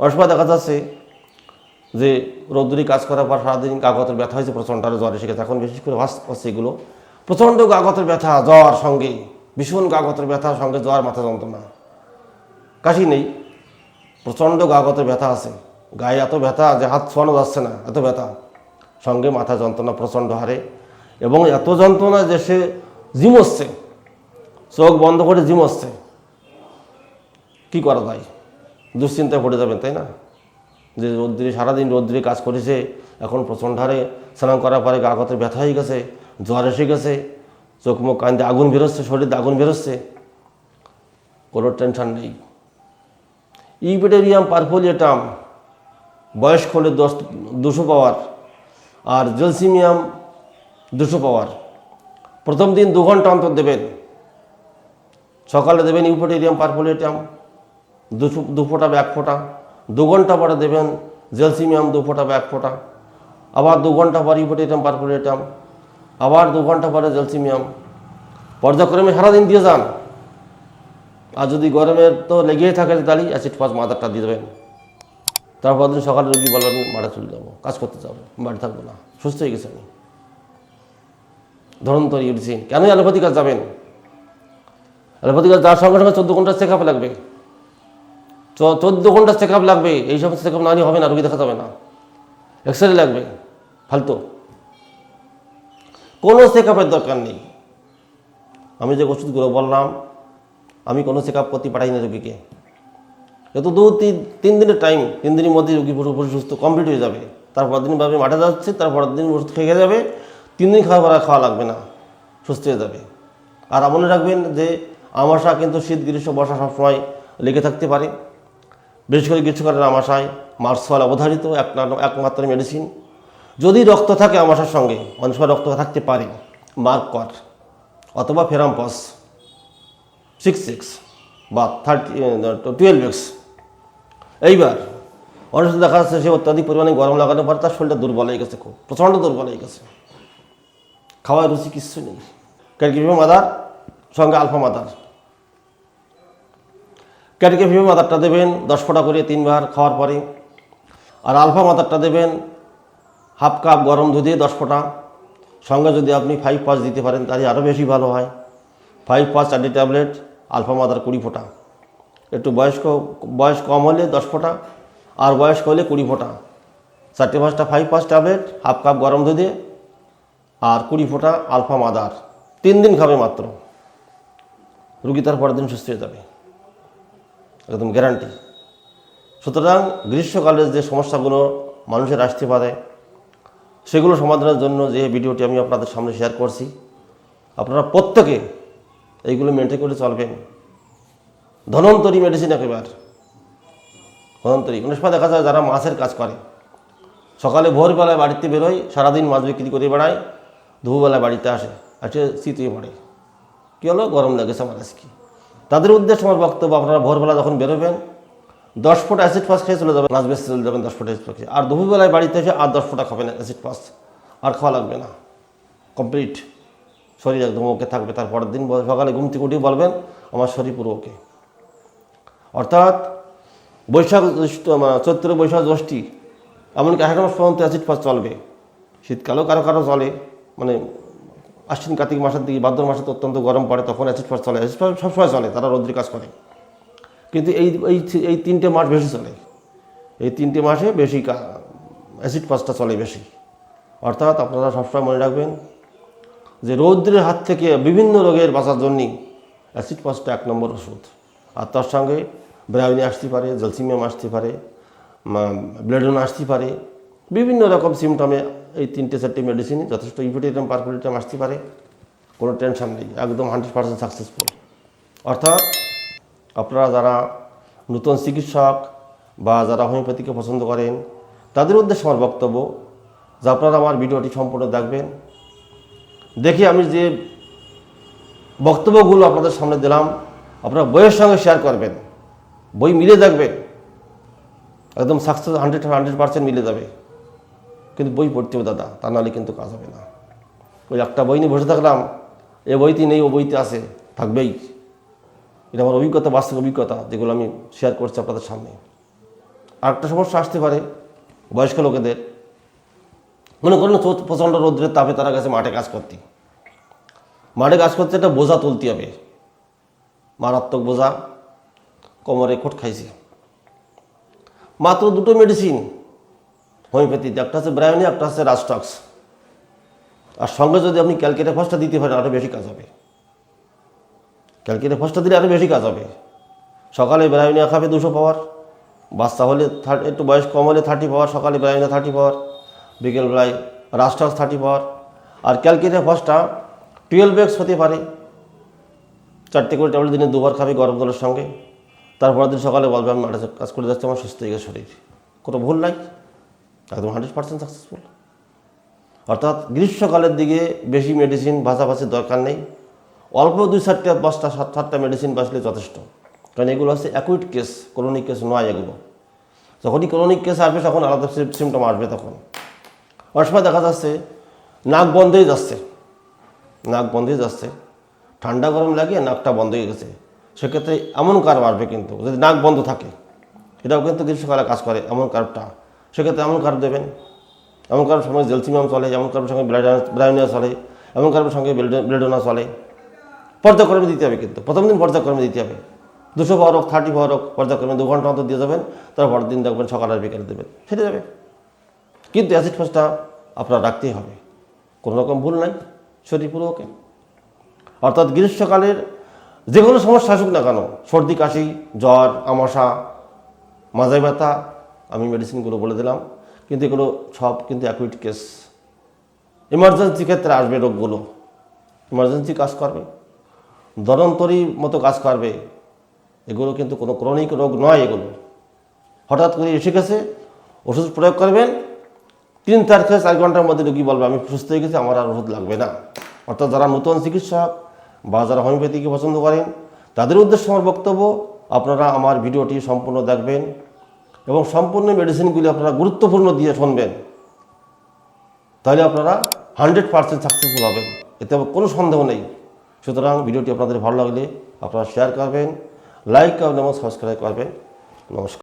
অনেক সময় দেখা যাচ্ছে যে রৌদ্রি কাজ করার পর সারাদিন কাগতের ব্যথা হয়েছে, প্রচণ্ড আরও জ্বর এসে গেছে। এখন বিশেষ করে হচ্ছে এগুলো। প্রচণ্ড কাগতের ব্যথা, জ্বর সঙ্গে, ভীষণ কাগতের ব্যথা সঙ্গে জ্বর, মাথা যন্ত্রণা। কাশি নেই, প্রচণ্ড গাগতের ব্যথা আছে। গায়ে এত ব্যথা যে হাত ছোয়ানো যাচ্ছে না, এত ব্যথা। সঙ্গে মাথা যন্ত্রণা প্রচণ্ড হারে। এবং এত যন্ত্রণা যে সে জিমসছে চোখ বন্ধ করে জিমসছে কি করা যায়? দুশ্চিন্তায় পড়ে যাবেন, তাই না? যে রোদ্রে, সারাদিন রোদ্রে কাজ করেছে, এখন প্রচণ্ড হারে স্নান করার পরে গা গতে ব্যথা হয়ে গেছে, জ্বর এসে গেছে, চোখ মুখ কান্দে আগুন বেরোচ্ছে, শরীরে আগুন বেরোচ্ছে, কোনো টেনশন নেই। ইপিটেরিয়াম পারফোলিয়েটাম, বয়স্ক হলে দশ, দুশো পাওয়ার, আর জেলসিমিয়াম দুশো পাওয়ার। প্রথম দিন দু ঘণ্টা অন্তর দেবেন। সকালে দেবেন ইউপোটেরিয়াম পারফোলিয়েটাম। দু ফোঁটা বা এক ফোঁটা। দু ঘণ্টা পরে দেবেন জেলসিমিয়াম দু ফোঁটা বা এক ফোঁটা। আবার দু ঘণ্টা পর ইউপোটেরিয়াম পারফোলিয়েটাম আবার দু ঘণ্টা পরে জেলসিমিয়াম। পর্যায়ক্রমে সারাদিন দিয়ে যান। আর যদি গরমের তো লেগেই থাকে তাহলে অ্যাসিড পাঁচ মাদারটা দিয়ে দেবেন। তারপর দিন সকালে রুগী বলবেন মাঠে চলে যাব, কাজ করতে যাব বাড়ি থাকব না। সুস্থ হয়ে গেছে আমি। ধরুন তো ইউরিসিন কেন অ্যালোপ্যাথি কাজ যাবেন? অ্যালোপ্যাথি কাজ যাওয়ার সঙ্গে সঙ্গে চোদ্দ ঘণ্টা চেক লাগবে। চোদ্দ ঘণ্টা চেক আপ লাগবে, এই সমস্ত চেক আপ না নিয়ে হবে না, রুগী দেখা যাবে না। এক্স রে লাগবে, ফালতু। কোনো চেক আপের দরকার নেই। আমি যে ওষুধগুলো বললাম, আমি কোনো চেক আপ করতে পাঠাই না রুগীকে। এত দু তিন তিন দিনের টাইম তিন দিনের মধ্যে রুগী পুরোপুরি সুস্থ কমপ্লিট হয়ে যাবে। তারপর দিন ভাবে মাঠে যাচ্ছে তারপরের দিন ওষুধ খেয়ে যাবে। তিন দিন খাওয়া করা খাওয়া লাগবে না, সুস্থ হয়ে যাবে। আর মনে রাখবেন যে আমাশা কিন্তু শীত, গ্রীষ্ম, বর্ষা সবসময় লেগে থাকতে পারে। বিশেষ করে গ্রীষ্মকালের আমাশায় মার্সফল অবধারিত, এক একমাত্র মেডিসিন যদি রক্ত থাকে আমাশার সঙ্গে অনেক সময় রক্ত থাকতে পারে। মার্ক কর। অথবা ফেরামপস সিক্স সিক্স বা থার্টি টুয়েলভ এক্স এইবার অনেক সময় দেখা যাচ্ছে সে অত্যাধিক পরিমাণে গরম লাগানোর পর তার শরীরটা দুর্বল হয়ে গেছে খুব। প্রচণ্ড দুর্বল হয়ে গেছে। খাওয়ার রুচি কিচ্ছু নেই। ক্যারকিফিমা মাদার সঙ্গে আলফা মাদার ক্যারকিফিমা মাদারটা দেবেন, দশ ফোঁটা করে তিনবার খাওয়ার পরে। আর আলফা মাদারটা দেবেন, হাফ কাপ গরম দুধে দশ ফোঁটা। সঙ্গে যদি আপনি ফাইভ পাঁচ দিতে পারেন, তাহলে আরও বেশি ভালো হয়। ফাইভ পাঁচ চারটি ট্যাবলেট, আলফা মাদার কুড়ি ফোঁটা। একটু বয়স্ক, বয়স কম হলে দশ ফোঁটা, আর বয়স্ক হলে কুড়ি ফোঁটা। চারটে পাঁচটা ফাইভ পাঁচ ট্যাবলেট, হাফ কাপ গরম দুধে, আর কুড়ি ফোঁটা আলফা মাদার। তিন দিন খাবে মাত্র। রুগী তার পরের দিন সুস্থ হয়ে যাবে। একদম গ্যারান্টি সুতরাং গ্রীষ্মকালের যে সমস্যাগুলো মানুষের আসতে পারে, সেগুলো সমাধানের জন্য যে ভিডিওটি আমি আপনাদের সামনে শেয়ার করছি, আপনারা প্রত্যেকে এইগুলো মেনটেন করে চলবেন। ধনন্তরী মেডিসিন একেবারে। ধনন্তরী অনেক সময় দেখা যায় যারা মাছের কাজ করে, সকালে ভোরবেলায় বাড়িতে বেরোয়, সারাদিন মাছ বিক্রি করে বেড়ায়, দুপুরবেলায় বাড়িতে আসে আসে শীতে পড়ে। কী হলো? গরম লেগেছে আমার আজকে। তাদের উদ্দেশ্যে আমার বক্তব্য, আপনারা ভোরবেলা যখন বেরোবেন, দশ ফুট অ্যাসিড পাস খেয়ে চলে যাবেন মাছ বেসে চলে যাবেন দশ ফুট অ্যাসিড পাস আর দুপুরবেলায় বাড়িতে এসে আর দশ ফুটা খাবেন অ্যাসিড পাস আর খাওয়া লাগবে না। কমপ্লিট শরীর একদম ওকে থাকবে। তার পরের দিন সকালে ঘুম থেকে উঠে বলবেন, আমার শরীর পুরো ওকে অর্থাৎ বৈশাখ মানে চৈত্র বৈশাখ জ্যৈষ্ঠী, এমনকি আষাঢ় মাস পর্যন্ত অ্যাসিড পাস চলবে। শীতকালেও কারও কারও চলে মানে আশ্বিন কার্তিক মাসের দিকে ভাদ্র মাসে তো অত্যন্ত গরম পড়ে, তখন অ্যাসিড পাস চলে। অ্যাসিড পাস সবসময় চলে, তারা রৌদ্রি কাজ করে। কিন্তু এই এই এই তিনটে মাস বেশি চলে। এই তিনটে মাসে বেশি অ্যাসিড পাসটা চলে বেশি। অর্থাৎ আপনারা সবসময় মনে রাখবেন যে রৌদ্রের হাত থেকে বিভিন্ন রোগের বাঁচার জন্যই অ্যাসিড পাসটা এক নম্বর ওষুধ। আর তার সঙ্গে ব্রাউনি আসতে পারে জলসিমিয়াম আসতে পারে ব্লেডন আসতে পারে। বিভিন্ন রকম সিমটমে এই তিনটে চারটে মেডিসিন যথেষ্ট ইপিটেটাম পারকুলিটাম আসতে পারে। কোনো টেনশন নেই, একদম হান্ড্রেড পার্সেন্ট সাকসেসফুল অর্থাৎ আপনারা যারা নতুন চিকিৎসক বা যারা হোমিওপ্যাথিকে পছন্দ করেন, তাদের উদ্দেশ্যে আমার বক্তব্য, যে আপনারা আমার ভিডিওটি সম্পূর্ণ দেখবেন। দেখে আমি যে বক্তব্যগুলো আপনাদের সামনে দিলাম, আপনারা বইয়ের সঙ্গে শেয়ার করবেন। বই মিলে দেখবেন একদম সাকসেস হান্ড্রেড হান্ড্রেড পার্সেন্ট মিলে যাবে। কিন্তু বই পড়তে হবে, দাদা। তা নাহলে কিন্তু কাজ হবে না। ওই একটা বই নিয়ে বসে থাকলাম। এ বইতে নেই, ও বইতে আছে। থাকবেই। এটা আমার অভিজ্ঞতা, বাস্তব অভিজ্ঞতা, যেগুলো আমি শেয়ার করছি আপনাদের সামনে। আরেকটা সমস্যা আসতে পারে বয়স্ক লোকেদের। মনে করেন প্রচণ্ড রৌদ্রের তাপে তারা গেছে মাঠে কাজ করতে। মাঠে কাজ করতে একটা বোঝা তুলতে হবে। মারাত্মক বোঝা। কোমরে খোট খাইছে। মাত্র দুটো মেডিসিন হোমিওপ্যাথিতে একটা হচ্ছে ব্রায়নি একটা হচ্ছে রাস্টক্স আর সঙ্গে যদি আপনি ক্যালকেটে ফসটা দিতে পারেন আরও বেশি কাজ হবে। ক্যালকেটে ফসটা দিলে আরও বেশি কাজ হবে। সকালে ব্রায়নিয়া খাবে দুশো পাওয়ার, বাচ্চা হলে থার্টি একটু বয়স কম হলে থার্টি পাওয়ার, সকালে ব্রায়নিয়া থার্টি পাওয়ার, বিকেলবেলায় রাস্টক্স থার্টি পাওয়ার। আর ক্যালকেটে ফসটা টুয়েলভ এক্স হতে পারে। চারটে করে ট্যাবলেট দিনে দুবার খাবে গরম জলের সঙ্গে। তারপরের দিন সকালে বলবে, আমি মাঠে কাজ করে যাচ্ছি, আমার সুস্থ হয়ে গেছে শরীর। কোনো ভুল নাই। একদম হান্ড্রেড পার্সেন্ট সাকসেসফুল অর্থাৎ গ্রীষ্মকালের দিকে বেশি মেডিসিন ভাষাভাষির দরকার নেই। অল্প দুই চারটা পাঁচটা, সাত, সাতটা মেডিসিন বাঁচলে যথেষ্ট। কারণ এগুলো হচ্ছে অ্যাকুইট কেস ক্রনিক কেস নয় এগুলো। যখনই ক্রনিক কেস আসবে, তখন আলাদা সিমটম আসবে তখন। অনেক সময় দেখা যাচ্ছে, নাক বন্ধ হয়ে যাচ্ছে। নাক বন্ধ হয়ে যাচ্ছে। ঠান্ডা গরম লাগিয়ে নাকটা বন্ধ হয়ে গেছে। সেক্ষেত্রে এমন কার্ভ আসবে কিন্তু, যদি নাক বন্ধ থাকে। এটাও কিন্তু গ্রীষ্মকালে কাজ করে, এমন কার্ভটা সেক্ষেত্রে এমন কার্ভ দেবেন এমন কারোর সঙ্গে জেলসিমাম চলে, এমন কারোর সঙ্গে ব্রাইনিয়া চলে, এমন কারোর সঙ্গে ব্লেডোনা চলে। পর্যায়ক্রমে দিতে হবে কিন্তু। প্রথম দিন পর্যায়ক্রমে দিতে হবে। দুশো পাওয়ার হোক থার্টি পাওয়ার হোক পর্যায়ক্রমে দু ঘণ্টা অন্তর দিয়ে যাবেন, তারপর দিন দেখবেন সকাল আর বিকেলে দেবেন। সেরে যাবে। কিন্তু অ্যাসিড ফাসটা আপনার রাখতেই হবে। কোনো রকম ভুল নাই, শরীর পুরো ওকে অর্থাৎ গ্রীষ্মকালের যে কোনো সমস্যা আসুক না কেন, সর্দি, কাশি, জ্বর, আমাশা মাজায় ব্যথা আমি মেডিসিনগুলো বলে দিলাম। কিন্তু এগুলো সব কিন্তু অ্যাকুইট কেস ইমার্জেন্সি ক্ষেত্রে আসবে রোগগুলো। ইমার্জেন্সি কাজ করবে। দরন্তরির মতো কাজ করবে। এগুলো কিন্তু কোনো ক্রনিক রোগ নয় এগুলো। হঠাৎ করে এসে গেছে, ওষুধ প্রয়োগ করবেন, তিন চার থেকে চার ঘণ্টার মধ্যে রোগী বলবে, আমি সুস্থ হয়ে গেছি, আমার আর ওষুধ লাগবে না। অর্থাৎ যারা নতুন চিকিৎসক বা যারা হোমিওপ্যাথিকে পছন্দ করেন, তাদের উদ্দেশ্যে আমার বক্তব্য, আপনারা আমার ভিডিওটি সম্পূর্ণ দেখবেন। এবং সম্পূর্ণ মেডিসিনগুলি আপনারা গুরুত্বপূর্ণ দিয়ে শুনবেন। তাহলে আপনারা হান্ড্রেড পার্সেন্ট সাকসেসফুল হবেন। এতে কোনো সন্দেহ নেই। সুতরাং ভিডিওটি আপনাদের ভালো লাগলে আপনারা শেয়ার করবেন লাইক করবেন এবং সাবস্ক্রাইব করবেন। নমস্কার।